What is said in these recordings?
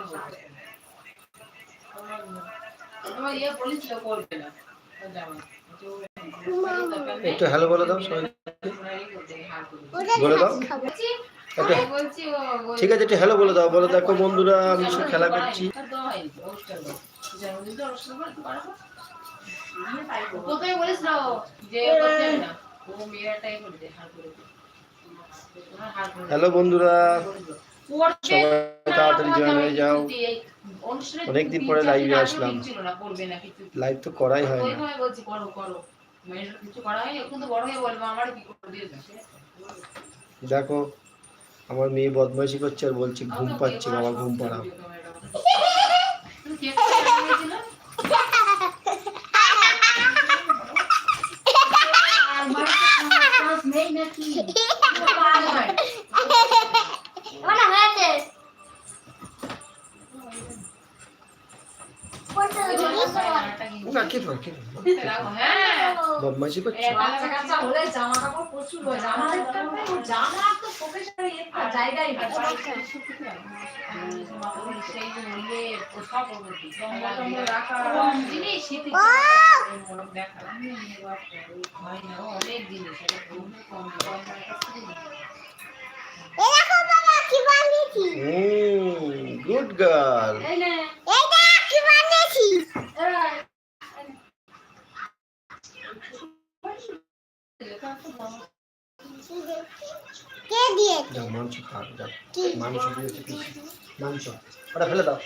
রাতে বলবে তোমার ইয়ে বলেছিল করবে না একটু হ্যালো বলে দাও। বলে দাও ঠিক আছে একটু হ্যালো বলে দাও বলে দেখো বন্ধুরা আমি সব খেলা করছি বলেছিল যে না ও করে দে হার করে। হ্যালো বন্ধুরা তাড়াতাড়ি জয়েন হয়ে যাও। অনেকদিন পরে লাইভে আসলাম। লাইভ তো করাই হয় না। দেখো আমার মেয়ে বদমাইশি করছে আর বলছে ঘুম পাচ্ছে বাবা ঘুম পাড়াও তুমি কেকটা কেমন হয়েছিল? আর বাড়িতে কোনো কাজ নেই নাকি? পাগল। মানে হয়েছে পড়তে ওই জন্য দিবি? সবাই আটা কিনছে। না কি ধর কি ধর? রাখো, হ্যাঁ বদমাইশি করছে? বাচ্চা কাচ্চা হলে জামা কাপড় প্রচুর হয়। আমাদের তো জামা তো প্রফেশনাল একটা জায়গায় সেই যে ইয়ে, সব ওগুলো, জঙ্গল রাখা, জিনিস, শীতে দেখা। হয় না, অনেক জিনিস, এটা কম, কম দেখো বাবা কি বানিয়েছি? গুড গার্ল এই নে, এই কি বানিয়েছি। কে দিয়ে যাও মাংস খা যাও মাংস দিয়েছে মাংস। ওটা ফেলে দাও।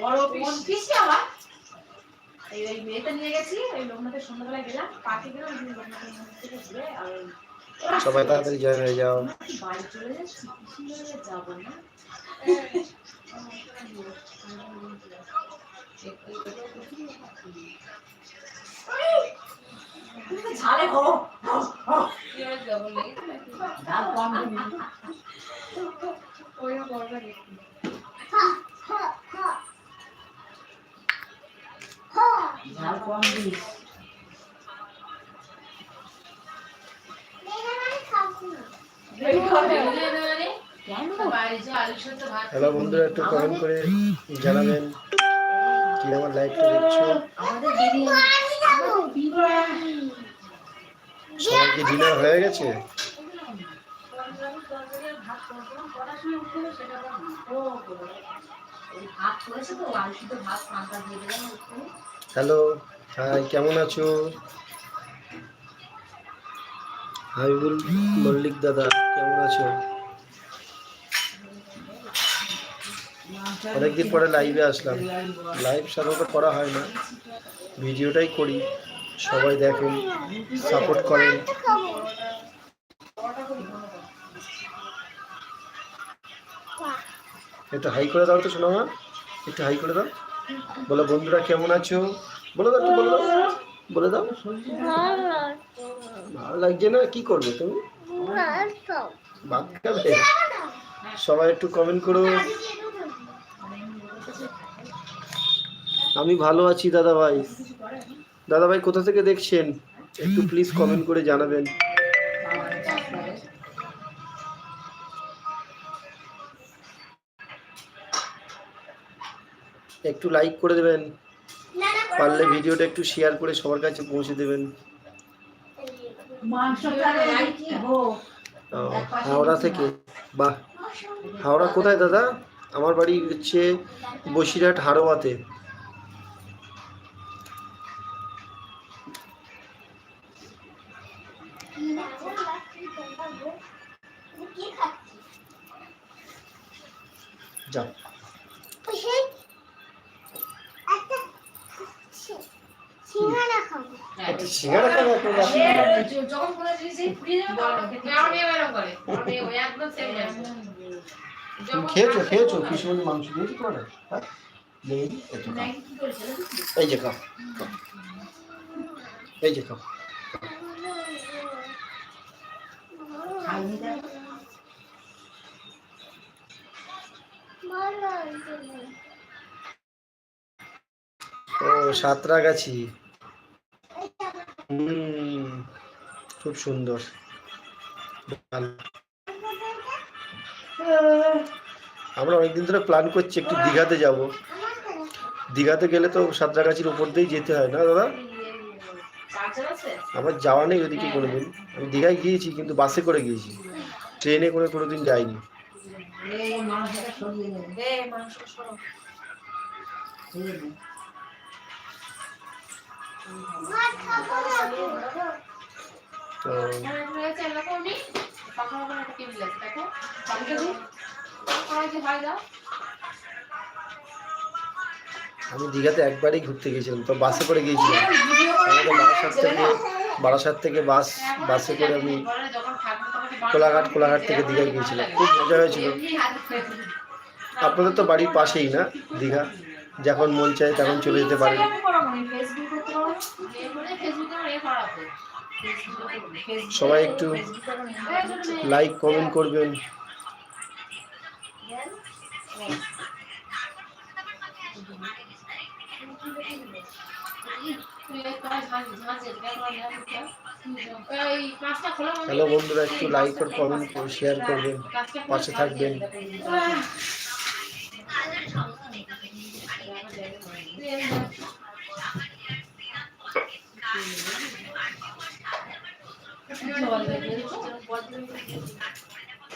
বড় পিসি। আবার। এই ওই মেয়েটা নিয়ে গেছি ওই লোকনাথের সন্ধ্যাবেলায় গেলাম পার্কে গেলাম লোকনাথের মন্দির থেকে ঘুরে আর সবাই তাড়াতাড়ি জয়েন হয়ে যাও। বাড়ি চলে যাচ্ছি যাব না। হ্যালো বন্ধুরা একটু কমেন্ট করে জানাবেন। কি আমার লাইভটা দেখছ? সবার ডিনার হয়ে গেছে। হ্যালো হাই কেমন আছো? হাবিবুল মল্লিক দাদা, কেমন আছো? অনেকদিন পরে লাইভে আসলাম। লাইভ সাধারণত করা হয় না। ভিডিওটাই করি। সবাই দেখেন সাপোর্ট করেন। একটু হাই করে দাও তো শোনো মা একটু হাই করে দাও। বলো, বন্ধুরা কেমন আছো? বলে দাও বলে দাও। বলে দাও। ভালো লাগছে না? কি করবে তুমি? ভাত খাবে? সবাই একটু কমেন্ট করো। আমি ভালো আছি দাদা ভাই দাদা ভাই কোথা থেকে দেখছেন? একটু প্লিজ কমেন্ট করে জানাবেন। একটু লাইক করে দেবেন। পারলে ভিডিওটা একটু শেয়ার করে সবার কাছে পৌঁছে দেবেন। ও, হাওড়া থেকে? বাহ। হাওড়া কোথায় দাদা? আমার বাড়ি হচ্ছে বসিরহাট হারোয়াতে। তুমি খেয়েছো খেয়েছো? কিশোরী মাংস দিয়েছি তোমার হ্যাঁ? এই যে খাও। এই যে খাও। ও, সাঁতরাগাছি। হুম, খুব সুন্দর। আমরা অনেকদিন ধরে প্ল্যান করছি একটু দীঘাতে যাব। দীঘাতে গেলে তো সাঁতরাগাছির উপর দিয়েই যেতে হয় না, দাদা? আমার যাওয়া নেই ওদিকে কোনোদিন। আমি দীঘায় গিয়েছি, কিন্তু বাসে করে গিয়েছি। ট্রেনে করে কোনোদিন যাইনি। দে মাংস সরো ভাত খাব না তো হ্যাঁ রয়েছে এরকম নেই পাখা পাখা একটা টেবিল আছে দেখো পাখিটা দিই কড়াই যে হয় দাও আমি দীঘাতে একবারই ঘুরতে গিয়েছিলাম তো বাসে করে গিয়েছিলাম। বারাসাত থেকে বারাসাত থেকে বাস বাসে করে আমি কোলাঘাট কোলাঘাট থেকে দীঘায় গিয়েছিলাম। খুব মজা হয়েছিল। আপনাদের তো বাড়ির পাশেই না দীঘা? যখন মন চায় তখন চলে যেতে পারেন। সবাই একটু লাইক কমেন্ট করবেন। হ্যালো বন্ধুরা একটু লাইক আর কমেন্ট শেয়ার করবেন পাশে থাকবেন।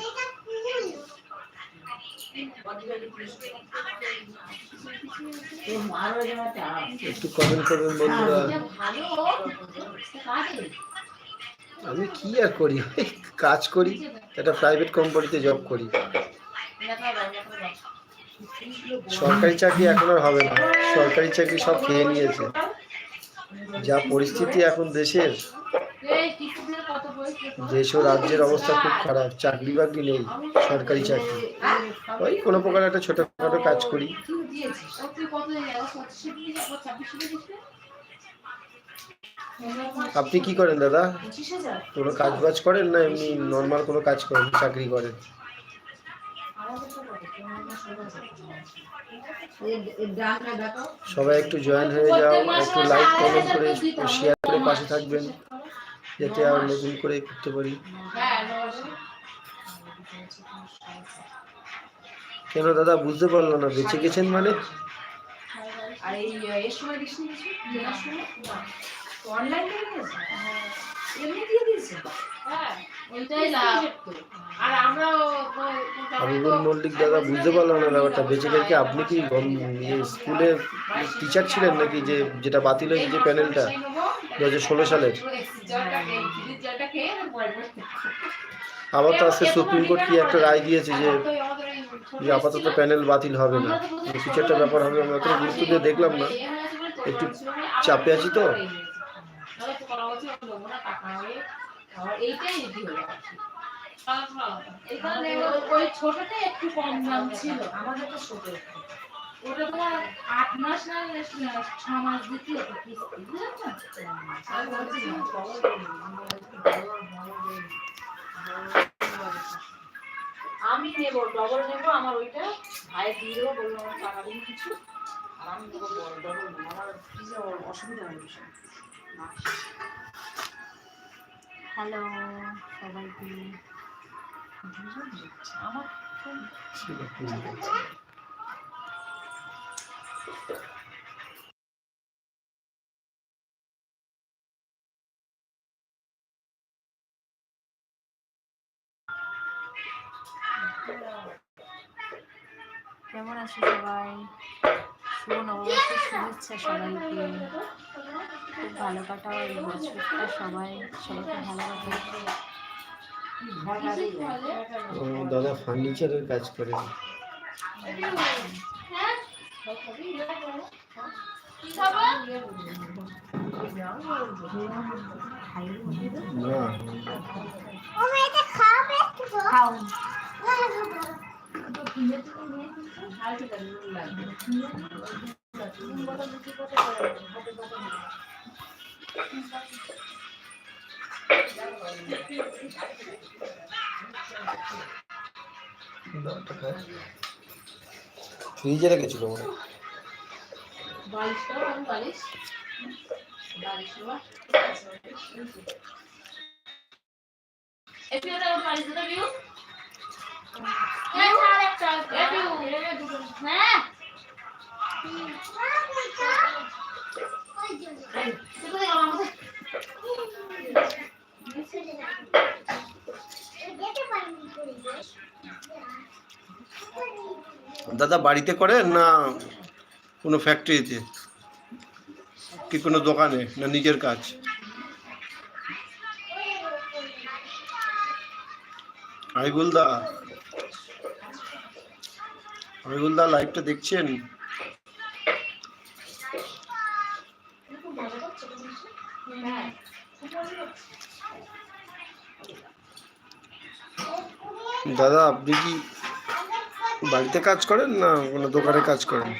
এটা ফুল একটু কমেন্ট করবেন বন্ধুরা। আমি কি আর করি? কাজ করি, একটা প্রাইভেট কোম্পানিতে জব করি। সরকারি চাকরি এখন আর হবে না। সরকারি চাকরি সব খেয়ে নিয়েছে। যা পরিস্থিতি এখন দেশের ও রাজ্যের অবস্থা খুব খারাপ, চাকরি বাকরি নেই, সরকারি চাকরি। ওই কোনো প্রকার একটা ছোটোখাটো কাজ করি। আপনি কি করেন দাদা? কোনো কাজ বাজ করেন না এমনি নর্মাল কোনো কাজ করেন, চাকরি করেন? সবাই একটু জয়েন হয়ে যাও, একটু লাইক কমেন্ট করে শেয়ার করে পাশে থাকবেন। যাতে আর নতুন করে করতে পারি। কেন দাদা বুঝতে পারল না বেঁচে গেছেন মানে? আর এই এর সময় কিছু অনলাইন এমনি দিয়ে দিয়েছে? হ্যাঁ ওইটাই লাভ। আর আমরা হাবিবুল মল্লিক দাদা বুঝতে পারলাম না ব্যাপারটা। বেঁচে গেছে আপনি কি ইয়ে স্কুলে টিচার ছিলেন নাকি যে যেটা বাতিল হয়েছে যে প্যানেলটা? দু হাজার ষোলো সালের। আবার তো আজকে সুপ্রিম কোর্ট কি একটা রায় দিয়েছে যে যে আপাতত প্যানেল বাতিল হবে না। যে কিছু একটা ব্যাপার হবে আমরা তো গুরুত্ব দিয়ে দেখলাম না। একটু চাপে আছি তো? এইটাই ইজি হলো কি। ওই ছোটটা একটু কম দাম ছিল আমাদের তো ছোট ওটা তোমার আট মাস না ছ মাস দিতে হতো কিস্তি আমি নেব ডবল নেব আমার ওইটা ভাই দিয়ে দেবো বলল আমার টাকা দিন কিছু। আর আমি দেবো ডবল নেব আমার অসুবিধা হবে ভীষণ হ্যালো সবাইকে। আমার কেমন আছো সবাই? শুভ নববর্ষের শুভেচ্ছা সবাইকে। খুব ভালো কাটাও এই বছরটা সবাই সবাইকে ভালো কাটাও। দাদা ফার্নিচারের কাজ করে। খাও। ফ্রিজে রেখেছিল মনে হয়। দাদা, বাড়িতে করেন না কোনো ফ্যাক্টরিতে কি কোনো দোকানে না নিজের কাজ? হাবিবুল দা হাবিবুল দা লাইভটা দেখছেন? দাদা আপনি কি বাড়িতে কাজ করেন না কোনো দোকানে কাজ করেন?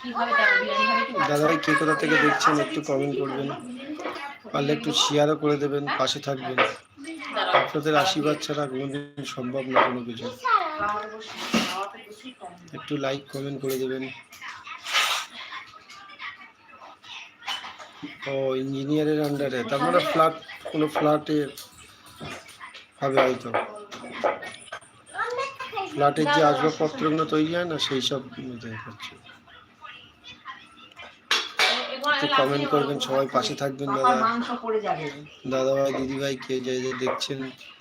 কীভাবে যাব বিরিয়ানি হবে কি দাদা ভাই কে কোথা থেকে দেখছেন একটু কমেন্ট করবেন। পারলে একটু শেয়ারও করে দেবেন, পাশে থাকবেন। আপনাদের আশীর্বাদ ছাড়া কোনোদিন সম্ভব না কোনো কিছু। একটু লাইক কমেন্ট করে দেবেন। ও ইঞ্জিনিয়ারের আন্ডারে তার মানে ফ্ল্যাট কোনো ফ্ল্যাটে হবে হয়তো। ফ্ল্যাটের যে আসবাবপত্রগুলো তৈরি হয় না সেই সব একটু কমেন্ট করবেন সবাই পাশে থাকবেন দাদা। দাদা ভাই দিদি ভাই কে যে যে দেখছেন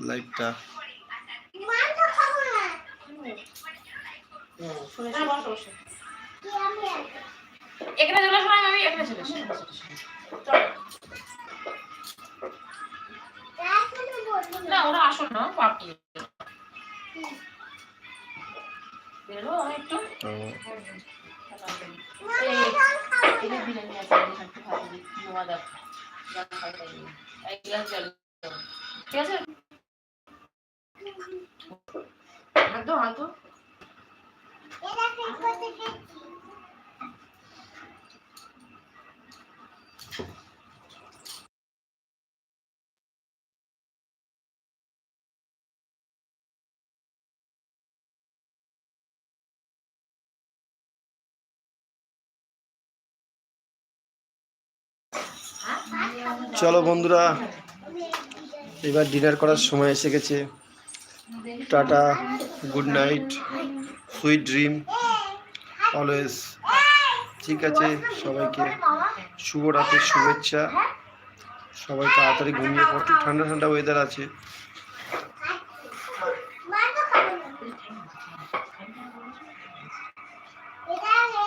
লাইভটা এখানে চলে আসো আমি এখানে চলে আসি। হাত দাও হাত দাও চলো বন্ধুরা এবার ডিনার করার সময় এসে গেছে। Tata good night sweet dream always ঠিক আছে, সবাইকে শুভ রাতের শুভেচ্ছা। সবাই তাড়াতাড়ি ঘুমিয়ে পড়তে ঠান্ডা ঠান্ডা ওয়েদার আছে।